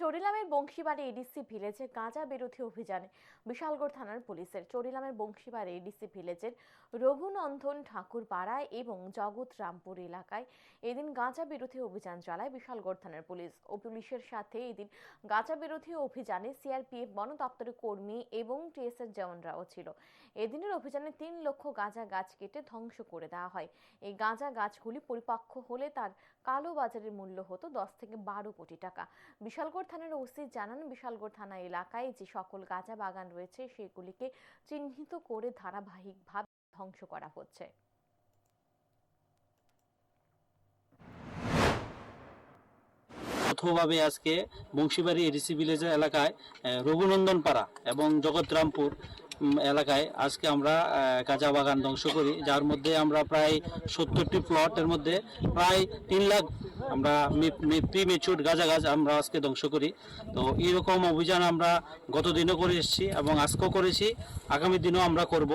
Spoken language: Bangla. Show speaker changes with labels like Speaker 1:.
Speaker 1: চরিলামের বংশীবাড়ি এডিসি ভিলেজে গাঁজা বিরোধী অভিযানে। বিশালগড় থানার পুলিশের চরিলামের বংশীবাড়ি এডিসি ভিলেজের রঘুনন্দন ঠাকুর পাড়ায় এবং জগৎ রামপুর এলাকায় এদিন গাঁজা বিরোধী অভিযান চালায় বিশালগড় থানার পুলিশ ও পুলিশের সাথে এদিন গাঁজা বিরোধী অভিযানে সিআরপিএফ বন দপ্তরের কর্মী এবং টিএসএর জওয়ানরাও ছিল। এদিনের অভিযানে তিন লক্ষ গাঁজা গাছ কেটে ধ্বংস করে দেওয়া হয়। এই গাঁজা গাছগুলি পরিপক্ক হলে তার কালো বাজারের মূল্য হতো দশ থেকে বারো কোটি টাকা। বিশালগড় থানার ওসি জানান, বিশালগড় থানা এলাকায় যে সকল গাঁজা বাগান রয়েছে, সেগুলিকে চিহ্নিত করে ধারাবাহিকভাবে ধ্বংস করা হচ্ছে।
Speaker 2: যৌথভাবে আজকে বংশীবাড়ি এডিসি ভিলেজের এলাকায় রঘুনন্দন পাড়া এবং জগৎরামপুর এলাকায় আজকে আমরা কাঁচা বাগান ধ্বংস করি। যার মধ্যে আমরা প্রায় সত্তরটি প্লটের মধ্যে প্রায় তিন লাখ আমরা প্রি মেচুর গাঁজা গাছ আমরা আজকে ধ্বংস করি। তো এরকম অভিযান আমরা গত দিনও করে এসেছি এবং আজকেও করেছি। আগামী দিনও আমরা করব।